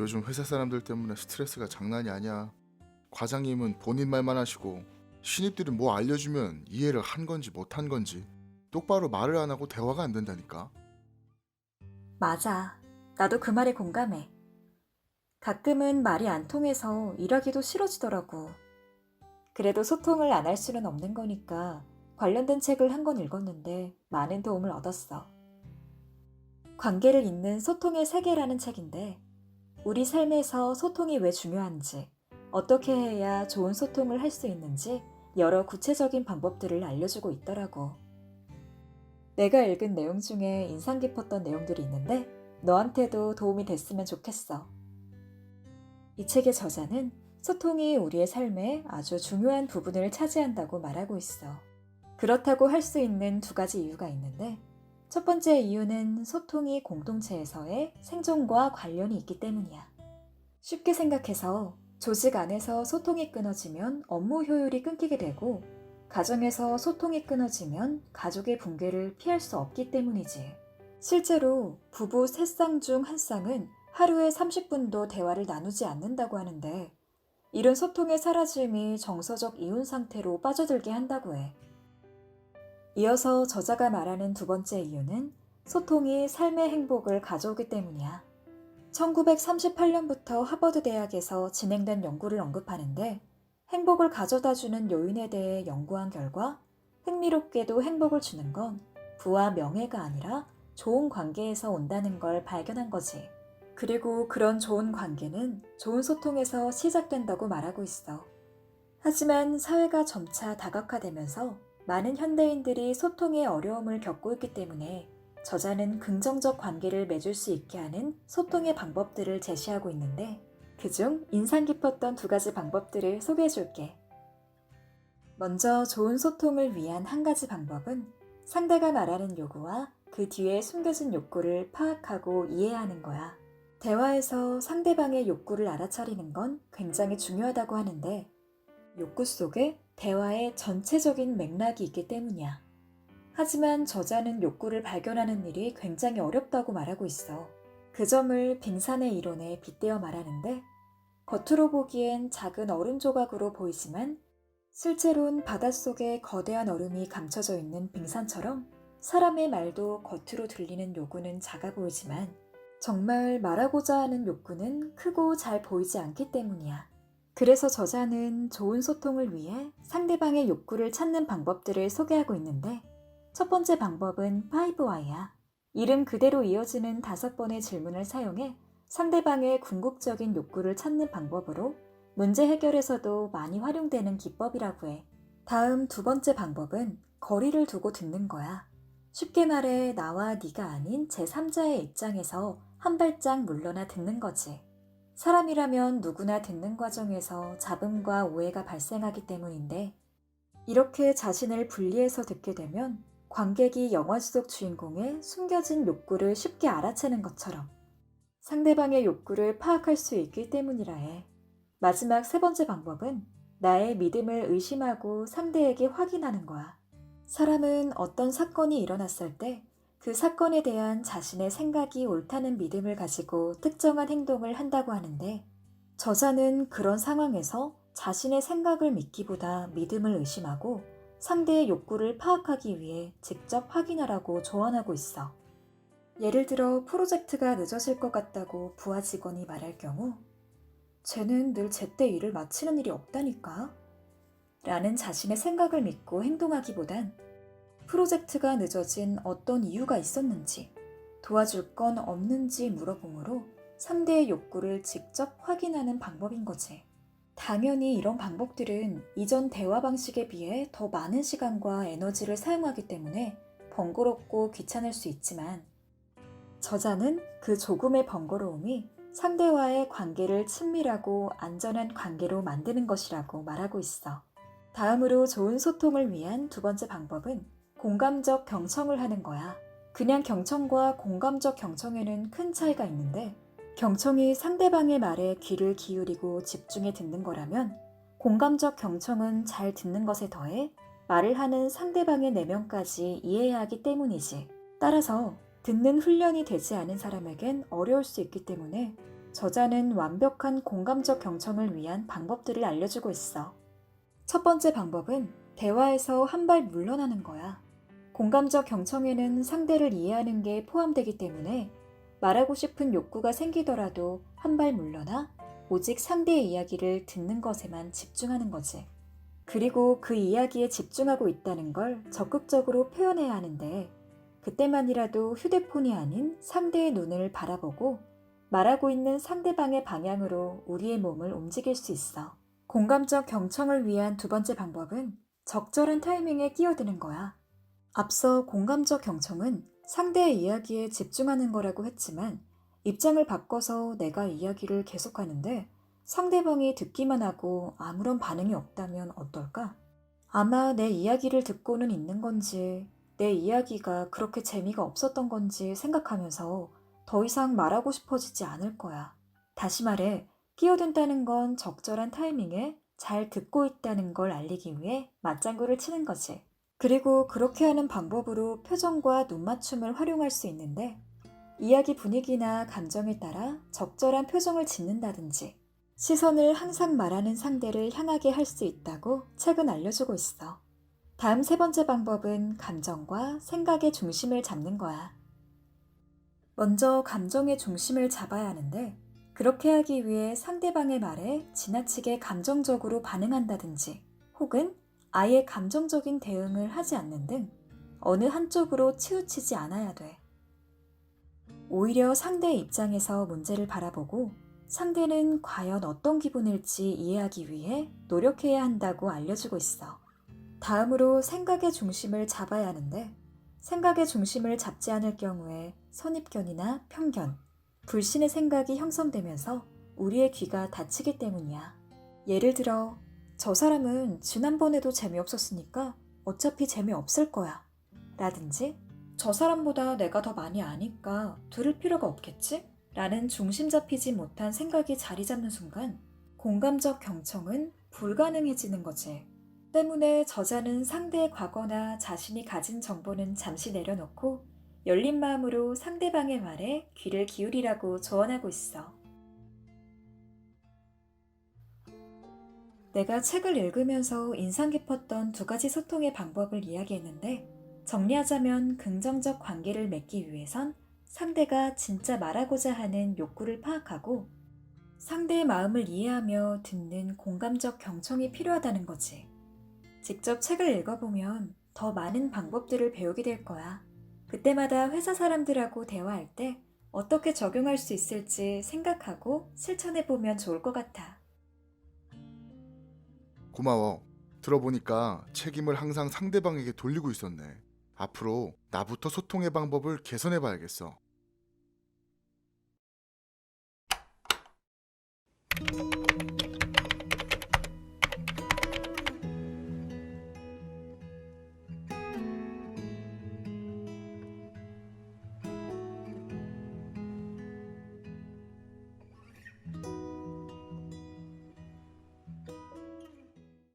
요즘 회사 사람들 때문에 스트레스가 장난이 아니야. 과장님은 본인 말만 하시고 신입들이 뭐 알려주면 이해를 한 건지 못 한 건지 똑바로 말을 안 하고 대화가 안 된다니까. 맞아. 나도 그 말에 공감해. 가끔은 말이 안 통해서 일하기도 싫어지더라고. 그래도 소통을 안 할 수는 없는 거니까 관련된 책을 한 권 읽었는데 많은 도움을 얻었어. 관계를 잇는 소통의 세계라는 책인데 우리 삶에서 소통이 왜 중요한지, 어떻게 해야 좋은 소통을 할 수 있는지 여러 구체적인 방법들을 알려주고 있더라고. 내가 읽은 내용 중에 인상 깊었던 내용들이 있는데 너한테도 도움이 됐으면 좋겠어. 이 책의 저자는 소통이 우리의 삶에 아주 중요한 부분을 차지한다고 말하고 있어. 그렇다고 할 수 있는 두 가지 이유가 있는데 첫 번째 이유는 소통이 공동체에서의 생존과 관련이 있기 때문이야. 쉽게 생각해서 조직 안에서 소통이 끊어지면 업무 효율이 끊기게 되고 가정에서 소통이 끊어지면 가족의 붕괴를 피할 수 없기 때문이지. 실제로 부부 세 쌍 중 한 쌍은 하루에 30분도 대화를 나누지 않는다고 하는데 이런 소통의 사라짐이 정서적 이혼 상태로 빠져들게 한다고 해. 이어서 저자가 말하는 두 번째 이유는 소통이 삶의 행복을 가져오기 때문이야. 1938년부터 하버드 대학에서 진행된 연구를 언급하는데 행복을 가져다 주는 요인에 대해 연구한 결과 흥미롭게도 행복을 주는 건 부와 명예가 아니라 좋은 관계에서 온다는 걸 발견한 거지. 그리고 그런 좋은 관계는 좋은 소통에서 시작된다고 말하고 있어. 하지만 사회가 점차 다각화되면서 많은 현대인들이 소통에 어려움을 겪고 있기 때문에 저자는 긍정적 관계를 맺을 수 있게 하는 소통의 방법들을 제시하고 있는데 그중 인상 깊었던 두 가지 방법들을 소개해 줄게. 먼저 좋은 소통을 위한 한 가지 방법은 상대가 말하는 요구와 그 뒤에 숨겨진 욕구를 파악하고 이해하는 거야. 대화에서 상대방의 욕구를 알아차리는 건 굉장히 중요하다고 하는데 욕구 속에 대화의 전체적인 맥락이 있기 때문이야. 하지만 저자는 욕구를 발견하는 일이 굉장히 어렵다고 말하고 있어. 그 점을 빙산의 이론에 빗대어 말하는데 겉으로 보기엔 작은 얼음 조각으로 보이지만 실제론 바닷속에 거대한 얼음이 감춰져 있는 빙산처럼 사람의 말도 겉으로 들리는 요구는 작아 보이지만 정말 말하고자 하는 욕구는 크고 잘 보이지 않기 때문이야. 그래서 저자는 좋은 소통을 위해 상대방의 욕구를 찾는 방법들을 소개하고 있는데 첫 번째 방법은 5Y야. 이름 그대로 이어지는 다섯 번의 질문을 사용해 상대방의 궁극적인 욕구를 찾는 방법으로 문제 해결에서도 많이 활용되는 기법이라고 해. 다음 두 번째 방법은 거리를 두고 듣는 거야. 쉽게 말해 나와 네가 아닌 제3자의 입장에서 한 발짝 물러나 듣는 거지. 사람이라면 누구나 듣는 과정에서 잡음과 오해가 발생하기 때문인데 이렇게 자신을 분리해서 듣게 되면 관객이 영화 속 주인공의 숨겨진 욕구를 쉽게 알아채는 것처럼 상대방의 욕구를 파악할 수 있기 때문이라 해. 마지막 세 번째 방법은 나의 믿음을 의심하고 상대에게 확인하는 거야. 사람은 어떤 사건이 일어났을 때 그 사건에 대한 자신의 생각이 옳다는 믿음을 가지고 특정한 행동을 한다고 하는데 저자는 그런 상황에서 자신의 생각을 믿기보다 믿음을 의심하고 상대의 욕구를 파악하기 위해 직접 확인하라고 조언하고 있어. 예를 들어 프로젝트가 늦어질 것 같다고 부하 직원이 말할 경우 쟤는 늘 제때 일을 마치는 일이 없다니까? 라는 자신의 생각을 믿고 행동하기보단 프로젝트가 늦어진 어떤 이유가 있었는지 도와줄 건 없는지 물어보므로 상대의 욕구를 직접 확인하는 방법인 거지. 당연히 이런 방법들은 이전 대화 방식에 비해 더 많은 시간과 에너지를 사용하기 때문에 번거롭고 귀찮을 수 있지만 저자는 그 조금의 번거로움이 상대와의 관계를 친밀하고 안전한 관계로 만드는 것이라고 말하고 있어. 다음으로 좋은 소통을 위한 두 번째 방법은 공감적 경청을 하는 거야. 그냥 경청과 공감적 경청에는 큰 차이가 있는데 경청이 상대방의 말에 귀를 기울이고 집중해 듣는 거라면 공감적 경청은 잘 듣는 것에 더해 말을 하는 상대방의 내면까지 이해해야 하기 때문이지. 따라서 듣는 훈련이 되지 않은 사람에겐 어려울 수 있기 때문에 저자는 완벽한 공감적 경청을 위한 방법들을 알려주고 있어. 첫 번째 방법은 대화에서 한 발 물러나는 거야. 공감적 경청에는 상대를 이해하는 게 포함되기 때문에 말하고 싶은 욕구가 생기더라도 한 발 물러나 오직 상대의 이야기를 듣는 것에만 집중하는 거지. 그리고 그 이야기에 집중하고 있다는 걸 적극적으로 표현해야 하는데 그때만이라도 휴대폰이 아닌 상대의 눈을 바라보고 말하고 있는 상대방의 방향으로 우리의 몸을 움직일 수 있어. 공감적 경청을 위한 두 번째 방법은 적절한 타이밍에 끼어드는 거야. 앞서 공감적 경청은 상대의 이야기에 집중하는 거라고 했지만 입장을 바꿔서 내가 이야기를 계속하는데 상대방이 듣기만 하고 아무런 반응이 없다면 어떨까? 아마 내 이야기를 듣고는 있는 건지 내 이야기가 그렇게 재미가 없었던 건지 생각하면서 더 이상 말하고 싶어지지 않을 거야. 다시 말해, 끼어든다는 건 적절한 타이밍에 잘 듣고 있다는 걸 알리기 위해 맞장구를 치는 거지. 그리고 그렇게 하는 방법으로 표정과 눈맞춤을 활용할 수 있는데, 이야기 분위기나 감정에 따라 적절한 표정을 짓는다든지, 시선을 항상 말하는 상대를 향하게 할 수 있다고 책은 알려주고 있어. 다음 세 번째 방법은 감정과 생각의 중심을 잡는 거야. 먼저 감정의 중심을 잡아야 하는데, 그렇게 하기 위해 상대방의 말에 지나치게 감정적으로 반응한다든지, 혹은 아예 감정적인 대응을 하지 않는 등 어느 한쪽으로 치우치지 않아야 돼. 오히려 상대의 입장에서 문제를 바라보고 상대는 과연 어떤 기분일지 이해하기 위해 노력해야 한다고 알려주고 있어. 다음으로 생각의 중심을 잡아야 하는데 생각의 중심을 잡지 않을 경우에 선입견이나 편견, 불신의 생각이 형성되면서 우리의 귀가 다치기 때문이야. 예를 들어, 저 사람은 지난번에도 재미없었으니까 어차피 재미없을 거야. 라든지, 저 사람보다 내가 더 많이 아니까 들을 필요가 없겠지? 라는 중심 잡히지 못한 생각이 자리 잡는 순간 공감적 경청은 불가능해지는 거지. 때문에 저자는 상대의 과거나 자신이 가진 정보는 잠시 내려놓고 열린 마음으로 상대방의 말에 귀를 기울이라고 조언하고 있어. 내가 책을 읽으면서 인상 깊었던 두 가지 소통의 방법을 이야기했는데 정리하자면 긍정적 관계를 맺기 위해선 상대가 진짜 말하고자 하는 욕구를 파악하고 상대의 마음을 이해하며 듣는 공감적 경청이 필요하다는 거지. 직접 책을 읽어보면 더 많은 방법들을 배우게 될 거야. 그때마다 회사 사람들하고 대화할 때 어떻게 적용할 수 있을지 생각하고 실천해보면 좋을 것 같아. 고마워. 들어보니까 책임을 항상 상대방에게 돌리고 있었네. 앞으로 나부터 소통의 방법을 개선해 봐야겠어.